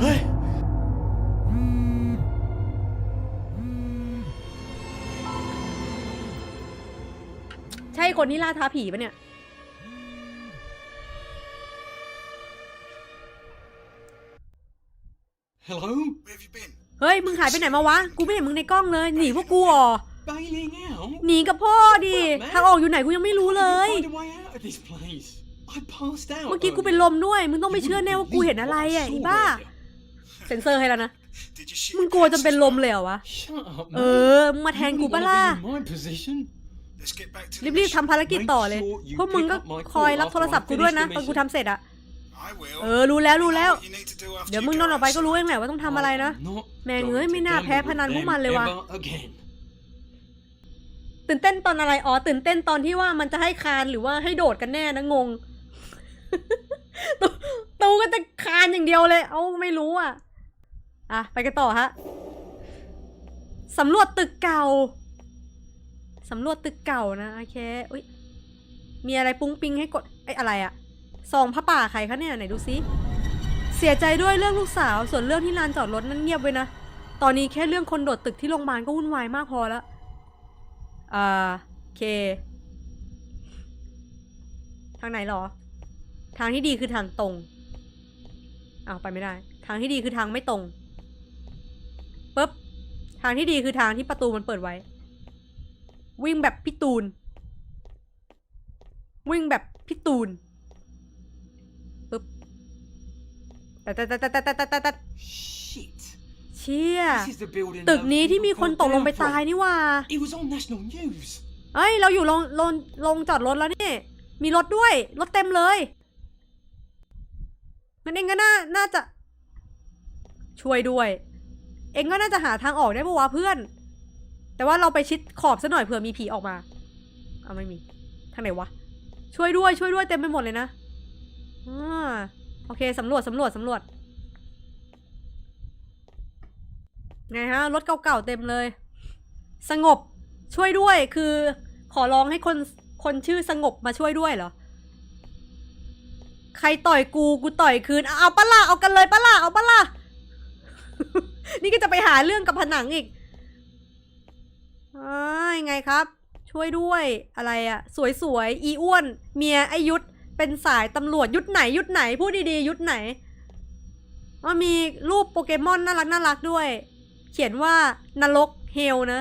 เฮ้ย ใช่คนที่ล่าท้าผีปะเนี่ย Hello? Where have you been? เฮ้ย มึงหายไปไหนมาวะ กูไม่เห็นมึงในกล้องเลย หนีพวกกูเหรอ Bailing out? หนีกับพ่อดิ ทางออกอยู่ไหนกูยังไม่รู้เลย Find a way out of this place. I passed out. เมื่อกี้กูเป็นลมด้วย มึงต้องไม่เชื่อแน่ว่ากูเห็นอะไรอะไอ้บ้า เซ็นเซอร์ให้แล้วนะ Did you shoot มึง your กลัวจน pants เป็น as ล well? มเลยเหรอวะ Shut up, เอ man. อ มึงมาแทน You กู wouldn't ปะ wanna ล่ะ be in my position. Let's get back to the รีบๆ mission. ทำภารกิจต่อเลย พวกมึงก็คอยรับโทรศัพท์กูด้วยนะ ตอนกูทำเสร็จอะ I will. เออ รู้แล้ว รู้แล้ว You know what you need to do after เดี๋ยว you มึง go นอนออกไปก็ outside. รู้เองแหละว่าต้องทำอะไรนะ I'm not แม่ง going เอ้ย to ไม่น่า gamble แพ้พนัน with พวก them มันเลยว่ะ ever again. ตื่นเต้นตอนอะไร อ๋อ ตื่นเต้นตอนที่ว่ามันจะให้คานหรือว่าให้โดดกันแน่นะงง ตูก็จะคานอย่างเดียวเลย เอาไม่รู้อะ อะ ไปกันต่อฮะ สำรวจตึกเก่า สำรวจตึกเก่านะ โอเค อุ้ย มีอะไรปุ้งปิงให้กด ไอ้อะไรอะซองผ้าป่าใครคะเนี่ย ไหนดูซิ เสียใจด้วยเรื่องลูกสาว ส่วนเรื่องที่ลานจอดรถนั้นเงียบไว้นะ ตอนนี้แค่เรื่องคนโดดตึกที่โรงพยาบาลก็วุ่นวายมากพอแล้ว อ่า โอเค ทางไหนหรอ ทางที่ดีคือทางตรงอ้าวไปไม่ได้ ทางที่ดีคือทางไม่ตรงปุ๊บทางที่ดีคือทางที่ประตูมันเปิดไว้ วิ่งแบบพี่ตูน วิ่งแบบพี่ตูนปุ๊บแต่แต่แต่แต่แต่แต่แต่แต่ Shit. เชี่ย This is the building ตึก those นี้ที่ people มีคน fell ตกลง down ไป from. ตายนี่หว่า It was on national news. เอ้ย เราอยู่ลงลงลงจอดรถแล้วนี่ มีรถด้วย รถเต็มเลย งั้นเองก็น่าน่าจะ ช่วยด้วย เองก็น่าจะหาทางออกได้ปะวะเพื่อน แต่ว่าเราไปชิดขอบซะหน่อยเผื่อมีผีออกมา เอาไม่มี ทางไหนวะ ช่วยด้วยช่วยด้วยเต็มไปหมดเลยนะอโอเคสำรวจสำรวจสำรวจ ไงฮะรถเก่าๆเต็มเลย สงบช่วยด้วยคือขอร้องให้คนคนชื่อสงบมาช่วยด้วยเหรอ ใครต่อยกูกูต่อยคืน เอาปะล่ะเอากันเลยปะล่ะเอาปะล่ะ นี่ก็จะไปหาเรื่องกับผนังอีกอ้ายไงครับ ช่วยด้วยอะไรอะสวยๆอีอ้วน เมียไอยุทธเป็นสายตำรวจยุทธไหนยุทธไหนพูดดีๆยุทธไหนอ๋อมีรูปโปเกมอนน่ารักน่ารักด้วย เขียนว่านรกเฮลนะ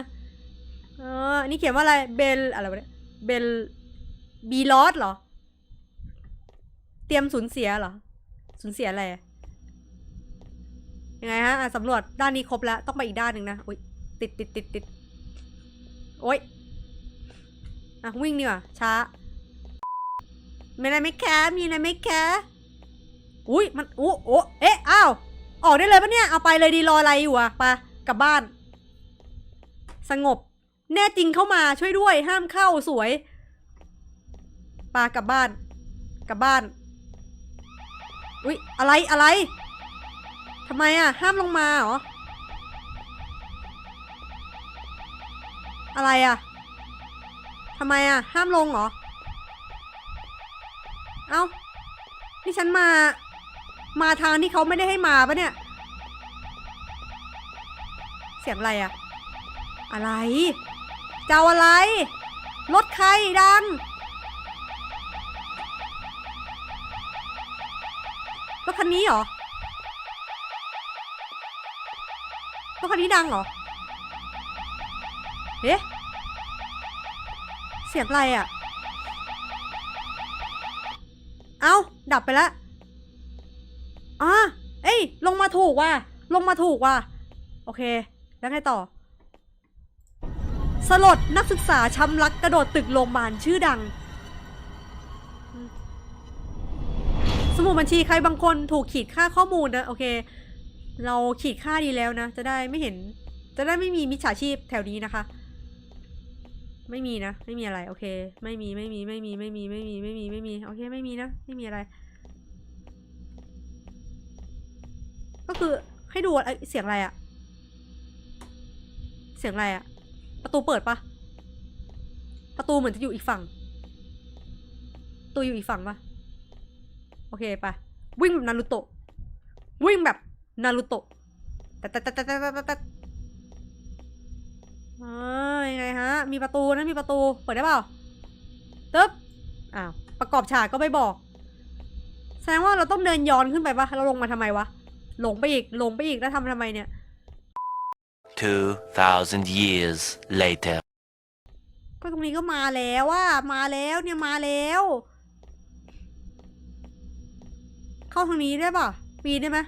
เอออันนี้เขียนว่าอะไรเบลอะไรวะเนี่ยเบลบีลอสเหรอ เตรียมสูญเสียเหรอ สูญเสียอะไร ยังไงฮะสำรวจด้านนี้ครบแล้ว ต้องไปอีกด้านหนึ่งนะอุ้ยติดติดติดติดโอ้ยอะวิ่งดีกว่าช้า ไมีอะไรไหมแคมีอะไรไหมแคอุ้ยมันโอ้โอ้เอ๊ะอ้าวออกได้เลยปะเนี่ย เอาไปเลยดีรออะไรอยู่อะไปกลับบ้าน สงบ แน่จริงเข้ามาช่วยด้วย ห้ามเข้าสวยปากลับบ้าน กลับบ้าน อุ๊ยอะไรอะไรทำไมอะ ห้ามลงมาเหรอ อะไรอะทำไมอะ ห้ามลงเหรอ เอ้า นี่ฉันมา มาทางที่เขาไม่ได้ให้มาปะเนี่ย เสียงอะไรอะ อะไร เจะเอาอะไร รถใครดัง รถคันนี้เหรอรถคันนี้ดังเหรอเอ๊ะเสียงอะไรอะเอ้าดับไปแล้วอ่าเอ้ย ลงมาถูกว่ะ ลงมาถูกว่ะ โอเค แล้วไงต่อ สลดนักศึกษาช้ำรักกระโดดตึกโรงพยาบาลชื่อดัง สมุดบัญชีใครบางคนถูกขีดค่าข้อมูลนะโอเค เราขีดค่าดีแล้วนะ จะได้ไม่เห็น จะได้ไม่มีมิจฉาชีพแถวนี้นะคะ ไม่มีนะ ไม่มีอะไร โอเค ไม่มีไม่มีไม่มีไม่มีไม่มีไม่มีไม่มีโอเคไม่มีนะไม่มีอะไร ก็คือให้ดูเอ้ยเสียงอะไรอะเสียงอะไรอะประตูเปิดปะประตูเหมือนจะอยู่อีกฝั่งประตูอยู่อีกฝั่งปะ โอเคไปวิ่งแบบนารูโตะวิ่งแบบนารูโตะแต่แต่แต่แต่แต่แต่แต่อ่ายังไงฮะ มีประตูนะมีประตู เปิดได้เปล่าตึ๊บอ้าวประกอบฉากก็ไม่บอก แสดงว่าเราต้องเดินย้อนขึ้นไปปะเราลงมาทำไมวะหลงไปอีกหลงไปอีกแล้วทำทำไมเนี่ย 2,000 years later. ก็ตรงนี้ก็มาแล้วว่ามาแล้วเนี่ยมาแล้ว เข้าทางนี้ได้ป่ะปีนได้ไหม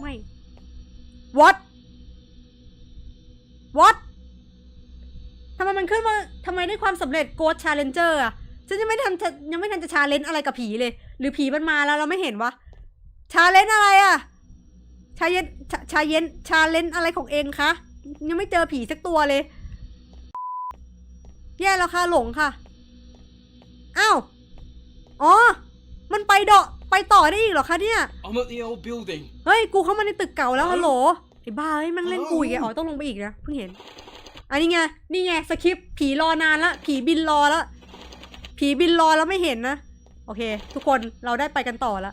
ไม่ what what ทำไมมันขึ้นมาทำไมได้ความสำเร็จ Ghost Challenger อะฉันยังไม่ทันจะยังไม่ทันจะชาเลนจ์อะไรกับผีเลย หรือผีมันมาแล้วเราไม่เห็นวะชาเลนจ์อะไรอะชาเย็นชาชาเย็นชาเลนจ์อะไรของเองคะยังไม่เจอผีสักตัวเลย แย่แล้วค่ะหลงค่ะอ้าวอ๋อ มันไปเดาะ ไปต่อได้อีกเหรอคะเนี่ย I'm at the old building. เฮ้ย กูเข้ามาในตึกเก่าแล้วฮัลโหลไอ้บ้าเฮ้ยแมันเล่นกูอีกไงอ๋อต้องลงไปอีกนะเพิ่งเห็น อันนี้ไง นี่ไงสคริปต์ผีรอนานละ ผีบินรอละผีบินรอแล้วไม่เห็นนะ โอเค ทุกคนเราได้ไปกันต่อละ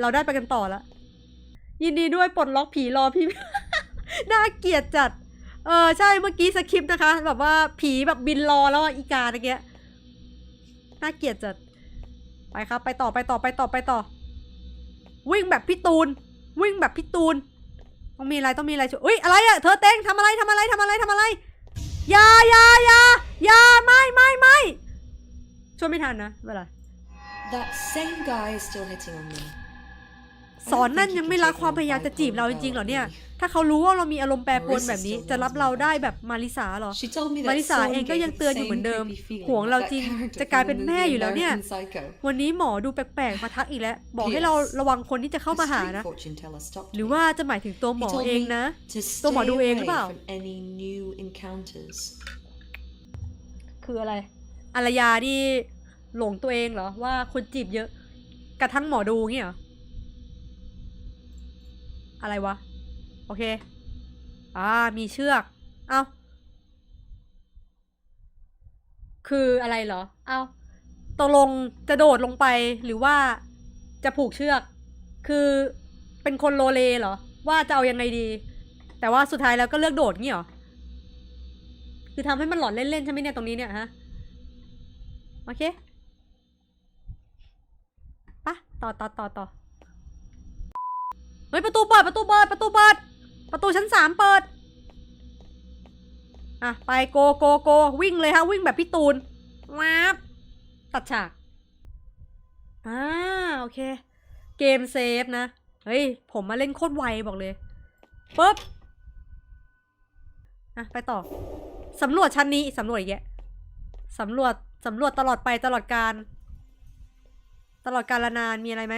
เราได้ไปกันต่อละ ยินดีด้วยปลดล็อกผีรอพี่ น่าเกลียดจัด เออใช่เมื่อกี้สคริปต์นะคะ แบบว่าผีแบบบินรอแล้วอะอีกาตะเกียน่าเกลียดจัด ไปครับ ไปต่อไปต่อไปต่อไปต่อ วิ่งแบบพี่ตูน วิ่งแบบพี่ตูน ต้องมีอะไรต้องมีอะไรช่วยอุ้ยอะไรอะเธอเต้งทำอะไรทำอะไรทำอะไรทำอะไรยายายายาไม่ไม่ไม่ช่วยไม่ทันนะเวลา That same guy is still hitting on me. สอนนั่นยังไม่รักความพยายามจะจีบเราจริงๆเหรอเนี่ย ถ้าเขารู้ว่าเรามีอารมณ์แปรปรวนแบบนี้ จะรับเราได้แบบมาริสาเหรอ She told me มา that ริสา Saul เองก็ gave ยัง her เตือน the อยู่เหมือน same เดิม creepy feeling ห่วงเรา that จริง character จะกลายเป็น from the แม่ movie อยู่แล้วเนี่ย American Psycho. วันนี้หมอดูแปลกๆมาทักอีกแล้ว บอกให้เรา P.S. ระวังคนที่จะเข้า The มาหา street นะ fortune teller stopped หรือ me. ว่าจะหมายถึงตัวหม He อ told เอง me นะ to ตัวหมอ stay ดูเอง away หรือเปล่า from any new encounters. คืออะไร อารยาที่หลงตัวเองเหรอว่าคนจีบเยอะ กระทั่งหมอดูเงี้ยเหรอ อะไรวะ โอเค อ่า มีเชือก เอาคืออะไรเหรอ เอาตกลงจะโดดลงไปหรือว่าจะผูกเชือก คือเป็นคนโลเลเหรอ ว่าจะเอายังไงดี แต่ว่าสุดท้ายแล้วก็เลือกโดดงี้เหรอ คือทำให้มันหลอนเล่นๆใช่ไหมเนี่ยตรงนี้เนี่ยฮะ โอเคปะต่อต่อต่อต่อ เฮ้ยประตูเปิดประตูเปิดประตูเปิด ประตูชั้นสามเปิด อะไปโกโกโกวิ่งเลยฮะวิ่งแบบพี่ตูนวับตัดฉากอ่าโอเค เกมเซฟนะ เฮ้ย ผมมาเล่นโคตรไวบอกเลยปุ๊บอะไปต่อสำรวจชั้นนี้สำรวจอีกแยะสำรวจสำรวจตลอดไปตลอดการ ตลอดกาลนานมีอะไรไหม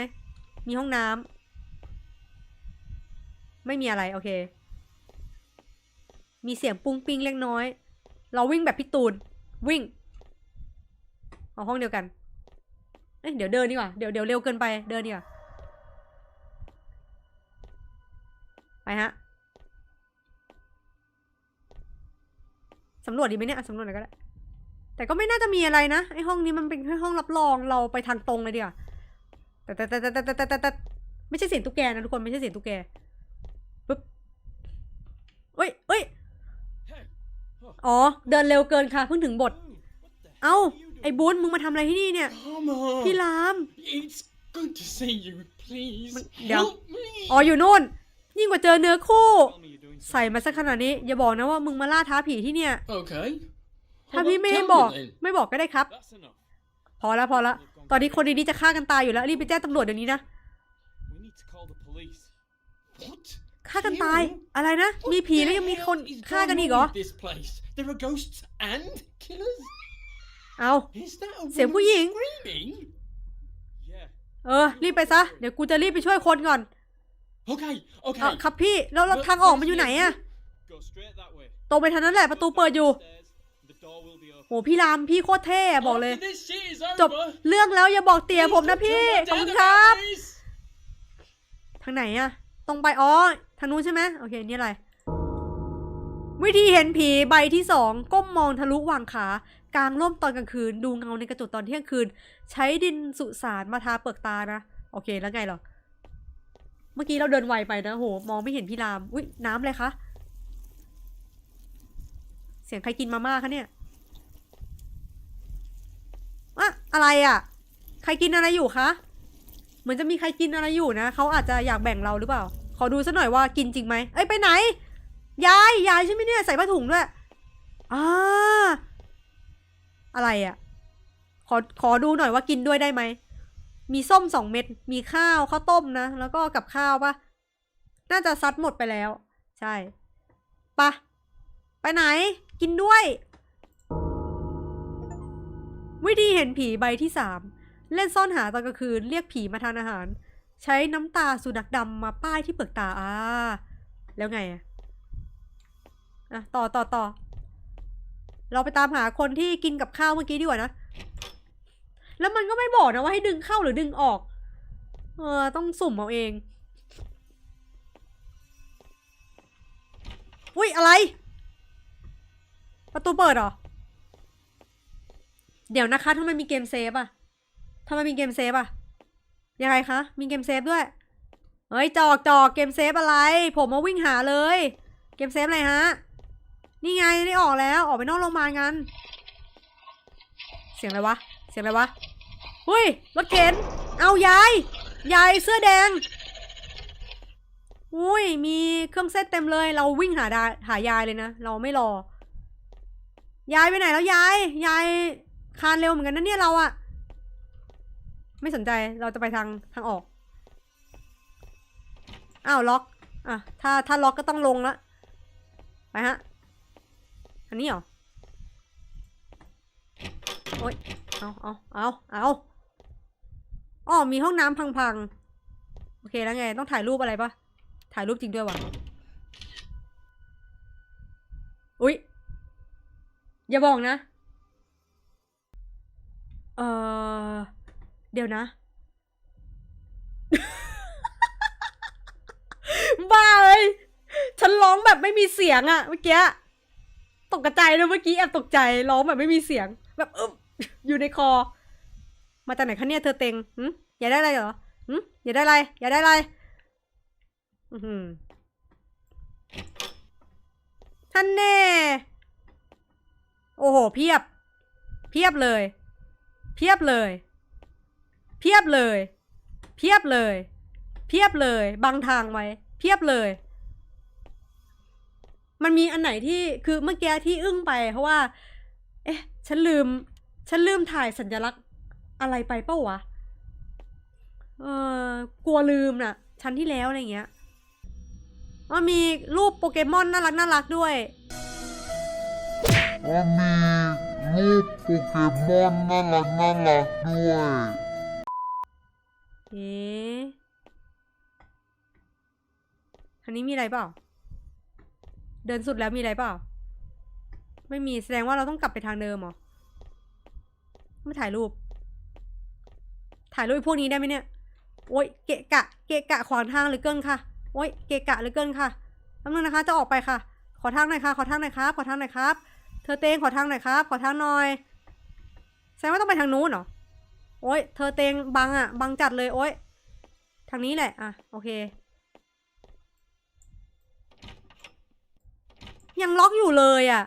มีห้องน้ำ ไม่มีอะไร โอเค มีเสียงปุ้งปิ้งเล็กน้อย เราวิ่งแบบพี่ตูน วิ่งเอาห้องเดียวกัน เอ้ยเดี๋ยวเดินดีกว่า เดี๋ยวเดี๋ยวเร็วเกินไป เดินดีกว่า ไปฮะ สำรวจดีไหมเนี่ยสำรวจหน่อยก็ได้ แต่ก็ไม่น่าจะมีอะไรนะ ไอห้องนี้มันเป็นห้องรับรอง เราไปทางตรงเลยดีกว่าแต่แต่แต่แต่แต่แต่แต่ไม่ใช่เสียงตุ๊กแกนะทุกคน ไม่ใช่เสียงตุ๊กแก ปึ๊บเอ้ยเอ้ยอ๋อ เดินเร็วเกินค่ะ เพิ่งถึงบท เอ้า ไอ้บุญมึงมาทำอะไรที่นี่เนี่ย Come on. พี่ราม It's good to see you. Please Yeah. help me. อ๋อ อยู่นู่น ยิ่งกว่าเจอเนื้อคู่ Tell me you're doing ใส่มาสักขนาดนี้ อย่าบอกนะว่ามึงมาล่าท้าผีที่เนี่ย Okay. ถ้า Well, พี่ไม่ให้ tell me บอก then. ไม่บอกก็ได้ครับ That's enough. พอแล้วพอแล้วตอนนี้คนดีๆจะฆ่ากันตายอยู่แล้ว รีบไปแจ้งตำรวจเดี๋ยวนี้นะ We need to call the police. What? ฆ่ากันตาย อะไรนะ มีผีแล้วยังมีคนฆ่ากันอีกเหรอ This place. There are ghosts and killers. เอา Is that a เสียงผู้หญิง woman screaming? Yeah. เออ รีบไปซะ เดี๋ยวกูจะรีบไปช่วยคนก่อน Okay. เอ Okay. อครับพี่ แล้วแล้ว But ทางออกมัน where's อยู่ไหน the อะ exit? Go straight that way. ตรงไปทางนั้นแหละ ประตูเปิดอยู่ The door will be open. โห พี่ราม พี่โคตรเท่อะบอกเลย After this shit is จบ over, เรื่องแล้วอย่าบอกเตี๋ยผมนะ please พี่ don't ขอบ tell คุณ my ค dad รับ about this. ทางไหนอะตรงไป อ๋อ ทางนู้นใช่ไหมโอเค นี่อะไร วิธีเห็นผีใบที่สองก้มมองทะลุวางขากลางร่มตอนกลางคืน ดูเงาในกระจกตอนเที่ยงคืน ใช้ดินสุสานมาทาเปลือกตานะ โอเคแล้วไงหรอ เมื่อกี้เราเดินไวไปนะโห มองไม่เห็นพี่ราม อุ้ยน้ำเลยคะ เสียงใครกินมาม่าคะเนี่ยอะอะไรอะ่ะ ใครกินอะไรอยู่คะ เหมือนจะมีใครกินอะไรอยู่นะ เขาอาจจะอยากแบ่งเราหรือเปล่า ขอดูซะหน่อยว่ากินจริงไหมเอ้ยไปไหน ยาย ยายใช่ไหมเนี่ยใส่ผ้าถุงด้วยอ่าอะไรอะ่ะ ขอขอดูหน่อยว่ากินด้วยได้ไหม มีส้มสองเม็ด มีข้าวข้าวต้มนะ แล้วก็กับข้าวปะน่าจะซัดหมดไปแล้ว ใช่ปะไปไหน กินด้วย วิธีเห็นผีใบที่สาม เล่นซ่อนหาตอนกลางคืน เรียกผีมาทานอาหาร ใช้น้ำตาสุนัขดำมาป้ายที่เปลือกตาอ่าแล้วไงอะอะต่อต่อต่อเราไปตามหาคนที่กินกับข้าวเมื่อกี้ดีกว่านะ แล้วมันก็ไม่บอกนะว่าให้ดึงเข้าหรือดึงออก เออต้องสุ่มเอาเอง อุ้ยอะไร ประตูเปิดเหรอ เดี๋ยวนะคะทำไมมีเกมเซฟอะทำไมมีเกมเซฟอะ ยังไงคะ มีเกมเซฟด้วย เฮ้ยจอกจอกเกมเซฟอะไร ผมมาวิ่งหาเลย เกมเซฟอะไรฮะ นี่ไงได้ออกแล้วออกไปนอกโรงพยาบาลกัน เสียงอะไรวะ เสียงอะไรวะเฮ้ยรถเข็น เอายาย ยายเสื้อแดง อุ้ยมีเครื่องเส้นเต็มเลย เราวิ่งหาดาหายายเลยนะ เราไม่รอ ยายไปไหนแล้วยาย ยายคานเร็วเหมือนกันนะเนี่ยเราอะ ไม่สนใจเราจะไปทางทางออก อ้าวล็อก อะ ถ้าถ้าล็อกก็ต้องลงละ ไปฮะ อันนี้เหรอ โอ๊ย เอาเอาเอาเอาอ๋อมีห้องน้ำพังๆ โอเคแล้วไง ต้องถ่ายรูปอะไรปะถ่ายรูปจริงด้วยวะอุ๊ย อย่าบอกนะ เอ่อ เดี๋ยวนะ บ้าเลย ฉันร้องแบบไม่มีเสียงอะเมื่อกี้ ตกใจเลยเมื่อกี้แอบตกใจร้องแบบไม่มีเสียง แบบออยู่ในคอ มาจากไหนคะเนี่ยเธอเต็งหึอย่าได้อะไรเหรอหึอย่าได้อะไร อย่าได้อะไร อือหือท่านแน่ โอ้โห เพียบ เพียบเลย เพียบเลย เพียบเลย เพียบเลย เพียบเลยบังทางไว้ เพียบเลย มันมีอันไหนที่คือเมื่อกี้ที่อึ้งไป เพราะว่า เอ๊ะ ฉันลืม ฉันลืมถ่ายสัญลักษณ์อะไรไปเป้าวะ เออกลัวลืมน่ะ ชั้นที่แล้วอะไรเงี้ยมันมีรูปโปเกมอนน่ารักน่ารักด้วยว่ามีรูปโปเกมอนน่ารักน่ารักด้วย เอ๊ะอันนี้มีอะไรเปล่า เดินสุดแล้วมีอะไรเปล่า ไม่มีแสดงว่าเราต้องกลับไปทางเดิมหรอ ไม่ถ่ายรูป ถ่ายรูปพวกนี้ได้ไหมเนี่ย โอ๊ย เกะกะ เกะกะขวางทางเหรือเกินค่ะ โอ๊ย เกะกะเหรือเกินค่ะแป๊บนึงนะคะ จะออกไปค่ะ ขอทางหน่อยค่ะ ขอทางหน่อยครับ ขอทางหน่อยครับ เธอเตงขอทางหน่อยครับ ขอทางหน่อย แสดงว่าต้องไปทางนู้นเหรอ โอ๊ยเธอเตงบังอะบังจัดเลยโอ๊ยทางนี้แหละอะโอเค ยังล็อกอยู่เลยอะ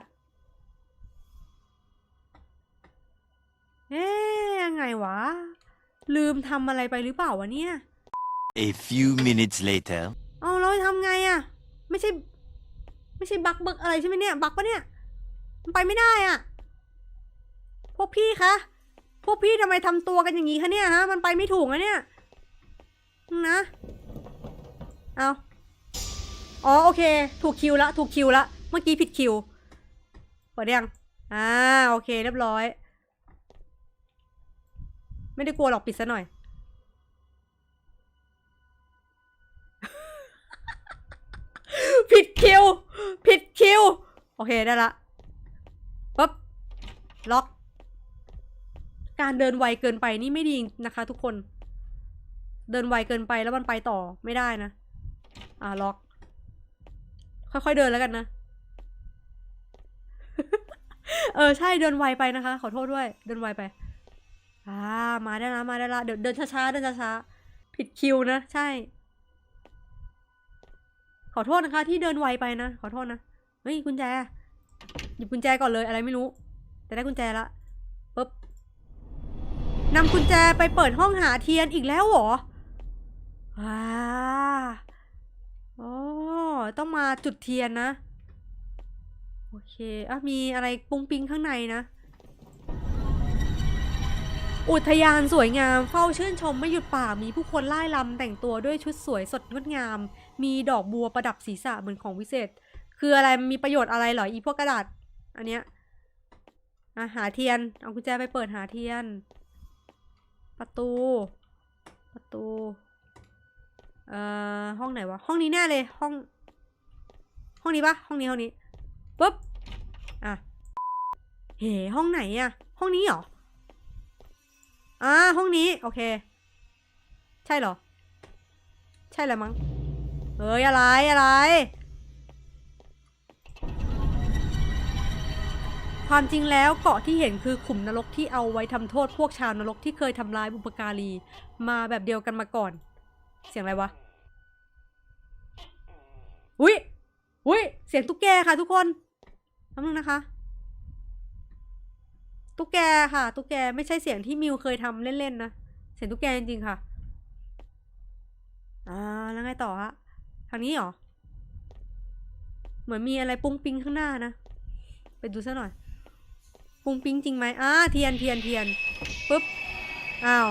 เอ๊ยยังไงวะ ลืมทำอะไรไปหรือเปล่าวะเนี่ย A few minutes later. เอาเราจะทำไงอะไม่ใช่ ไม่ใช่บักบักอะไรใช่ไหมเนี่ย บักปะเนี่ยมันไปไม่ได้อะพวกพี่คะ พวกพี่ทำไมทำตัวกันอย่างนี้คะเนี่ยฮะ มันไปไม่ถูกนะเนี่ย นะ เอาอ๋อโอเค ถูกคิวละ ถูกคิวละ เมื่อกี้ผิดคิวเปิดยัง อ่าโอเค เรียบร้อย ไม่ได้กลัวหรอกปิดซะหน่อย ผิดคิว ผิดคิว โอเคได้ละปุ๊บล็อก การเดินไวเกินไปนี่ไม่ดีนะคะ ทุกคน เดินไวเกินไปแล้วมันไปต่อไม่ได้นะ อ่าล็อก ค่อยๆเดินแล้วกันนะ เออใช่เดินไวไปนะคะ ขอโทษด้วย เดินไวไปอ่ามาได้ละมาได้ละเดี๋ยวเดินช้าๆเดินช้าๆผิดคิวนะใช่ ขอโทษนะคะ ที่เดินไวไปนะขอโทษนะเฮ้ยกุญแจหยิบกุญแจก่อนเลยอะไรไม่รู้ แต่ได้กุญแจละ นำกุญแจไปเปิดห้องหาเทียนอีกแล้วเหรอว้าอ๋อต้องมาจุดเทียนนะ โอเคอะมีอะไรปุ้งปิ้งข้างในนะ อุทยานสวยงามเฝ้าชื่นชมไม่หยุดป่ามีผู้คนไล่ลำแต่งตัวด้วยชุดสวยสดงดงาม มีดอกบัวประดับศีรษะเหมือนของวิเศษ คืออะไรมีประโยชน์อะไรเหรออีพวกกระดาษ อันเนี้ยอะหาเทียน เอากุญแจไปเปิดหาเทียน ประตู ประตู เอ่อ ห้องไหนวะ ห้องนี้แน่เลย ห้อง ห้องนี้ปะห้องนี้ห้องนี้ปุ๊บ อะ เฮ้ห้องไหนอะห้องนี้เหรอ อ่า ห้องนี้ โอเค ใช่เหรอ ใช่แหละมั้งเฮ้ยอะไรอะไร ความจริงแล้วเกาะที่เห็นคือขุมนรกที่เอาไว้ทำโทษพวกชาวนรกที่เคยทำร้ายบุปการี มาแบบเดียวกันมาก่อน เสียงอะไรวะอุ้ยอุ้ยเสียงตุ๊กแกค่ะทุกคนแป๊บนึงนะคะ ตุ๊กแกค่ะ ตุ๊กแกไม่ใช่เสียงที่มิวเคยทำเล่นๆนะ เสียงตุ๊กแกจริงๆค่ะ อ่าแล้วไงต่อฮะ ทางนี้เหรอ เหมือนมีอะไรปุ้งปิ้งข้างหน้านะ ไปดูซะหน่อย ปุ้งปิ้งจริงไหมอ่าเทียนเทียนเทียนปุ๊บ อ้าว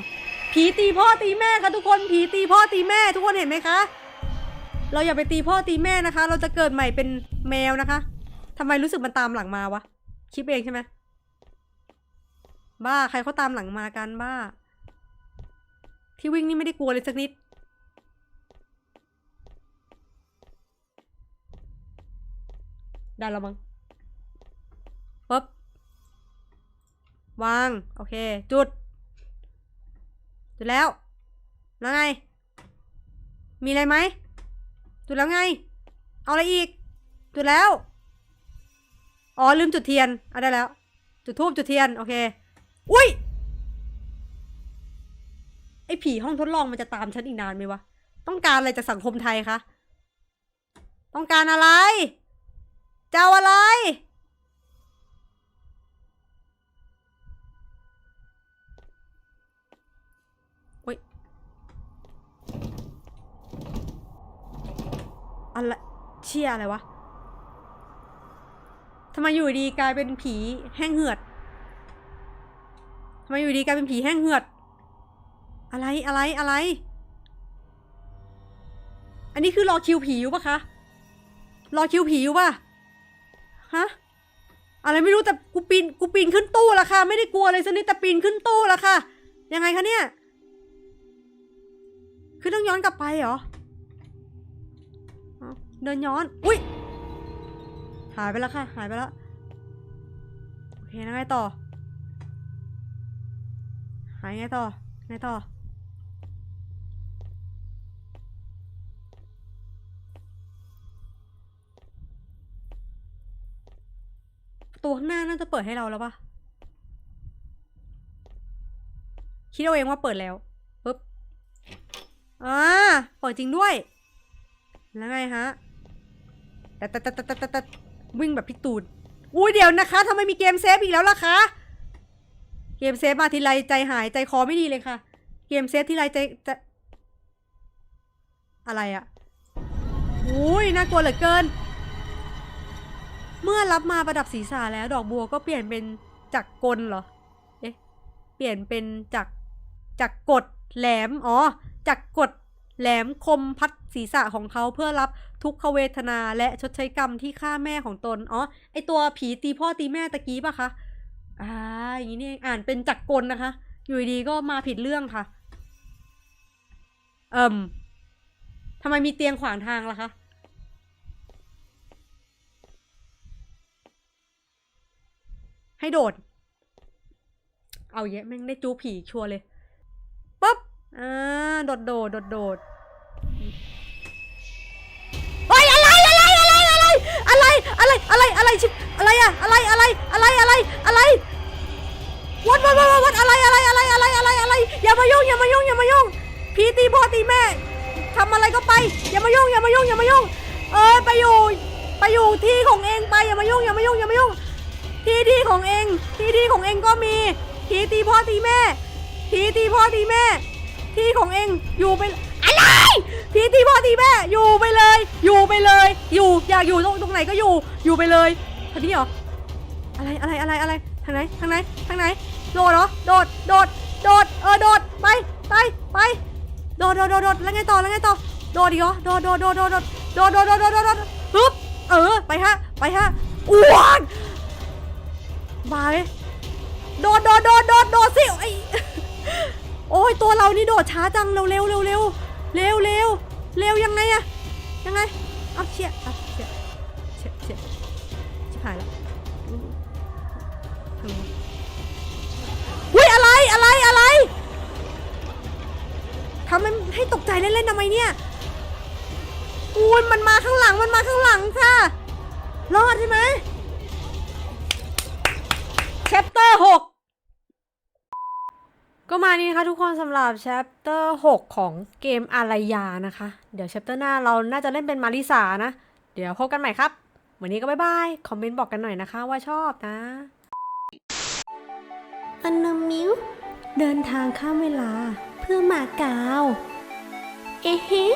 ผีตีพ่อตีแม่ค่ะทุกคน ผีตีพ่อตีแม่ ทุกคนเห็นไหมคะ เราอย่าไปตีพ่อตีแม่นะคะ เราจะเกิดใหม่เป็นแมวนะคะทำไมรู้สึกมันตามหลังมาวะคิดเองใช่ไหม บ้า ใครเขาตามหลังมากันบ้า ที่วิ่งนี่ไม่ได้กลัวเลยสักนิดได้แล้วมั้งปุ๊บ วาง โอเค จุด จุดแล้ว แล้วไง มีอะไรไหม จุดแล้วไง เอาอะไรอีก จุดแล้ว อ๋อ ลืมจุดเทียนอะได้แล้ว จุดทูบจุดเทียน โอเค อุ้ย ไอผีห้องทดลองมันจะตามฉันอีกนานไหมวะ ต้องการอะไรจากสังคมไทยคะ ต้องการอะไรจะเอาอะไร อะไรเชี่ยอะไรวะทำไมอยู่ดีกลายเป็นผีแห้งเหือดทำไมอยู่ดีกลายเป็นผีแห้งเหือด อะไรอะไรอะไร อันนี้คือรอคิวผีอยู่ปะคะ รอคิวผีอยู่ปะฮะ อะไรไม่รู้แต่กูปีนกูปีนขึ้นตู้ละค่ะ ไม่ได้กลัวอะไรสักนิดแต่ปีนขึ้นตู้ละค่ะ ยังไงคะเนี่ย คือต้องย้อนกลับไปเหรอ เดินย้อน อุ้ย หายไปแล้วค่ะ หายไปแล้ว โอเคแล้วไงต่อ หายไงต่อ ไงต่อ ตัวข้างหน้าน่าจะเปิดให้เราแล้วปะคิดเอาเองว่าเปิดแล้วปึ๊บอ่าเปิดจริงด้วย แล้วไงฮะ แต่แต่แต่แต่แต่แต่วิ่งแบบพี่ตูนอุ้ยเดี๋ยวนะคะทำไมมีเกมเซฟอีกแล้วล่ะคะ เกมเซฟมาทีไรใจหายใจคอไม่ดีเลยค่ะ เกมเซฟทีไรใจจะอะไรอะอุ้ยน่ากลัวเหลือเกิน เมื่อรับมาประดับศีรษะแล้ว ดอกบัวก็เปลี่ยนเป็นจักรกลเหรอ เอ๊ะ เปลี่ยนเป็นจักจักรกดแหลม อ๋อ จักรกด แหลมคมพัดศีรษะของเขาเพื่อรับทุกขเวทนาและชดใช้กรรมที่ฆ่าแม่ของตน อ๋อ ไอตัวผีตีพ่อตีแม่ตะกี้ปะคะ อ่า อย่างนี้นี่เองอ่านเป็นจักรกลนะคะ อยู่ดีๆก็มาผิดเรื่องค่ะ เอิ่มทำไมมีเตียงขวางทางล่ะคะ ให้โดด เอาเยอะแม่งได้จูผีชัวร์เลย อ่าโดดโดดโดดโดดเฮ้ยอะไรอะไรอะไรอะไรอะไรอะไรอะไรอะไรชิบอะไรอะอะไรอะไรอะไรอะไรอะไรวัดวัดวัดวัดอะไรอะไรอะไรอะไรอะไรอะไรอย่ามายุ่งอย่ามายุ่งอย่ามายุ่งผีตีพ่อตีแม่ทำอะไรก็ไป อย่ามายุ่งอย่ามายุ่งอย่ามายุ่งเอ้ยไปอยู่ไปอยู่ที่ของเองไปอย่ามายุ่งอย่ามายุ่งอย่ามายุ่งที่ที่ของเองที่ที่ของเองก็มีที่ตีพ่อตีแม่ที่ตีพ่อตีแม่ ที่ของเองอยู่ไปอะไรที่ตีพ่อตีแม่อยู่ไปเลย อยู่ไปเลย อยู่อยากอยู่ตรงตรงไหนก็อยู่อยู่ไปเลยทางนี้เหรออะไรอะไรอะไรอะไรทางไหนทางไหนทางไหนโดดเหรอโดดโดดโดดเออโดดไปไปไปโดดโดดโดดโดดแล้วไงต่อแล้วไงต่อโดดอีเหรอโดดโดดโดดโดดโดดโดดโดดโดดโดดโดดฮึบเออไปฮะไปฮะอ้วนมายโดดโดดโดดโดดโดดสิไอ โอ้ยตัวเรานี่โดดช้าจังเร็วเร็วเร็วเร็วเร็วเร็วเร็วยังไงอะยังไงเอาเชี่ยเอาเชี่ยเชี่ยเชี่ยชิบหายแล้วอุ้ยอะไรอะไรอะไรทำไมให้ตกใจเล่นๆทำไมเนี่ยอุ้ยมันมาข้างหลังมันมาข้างหลังค่ะ รอดใช่ไหม chapter 6ก็ ก็มานี่นะคะทุกคนสำหรับ chapter 6 ของเกมอารยานะคะ เดี๋ยว chapter หน้าเราน่าจะเล่นเป็นมาริสานะ เดี๋ยวพบกันใหม่ครับ วันนี้ก็บ๊ายบาย คอมเมนต์บอกกันหน่อยนะคะว่าชอบนะอันนมิวเดินทางข้ามเวลาเพื่อมาเกาว เอ๊ะ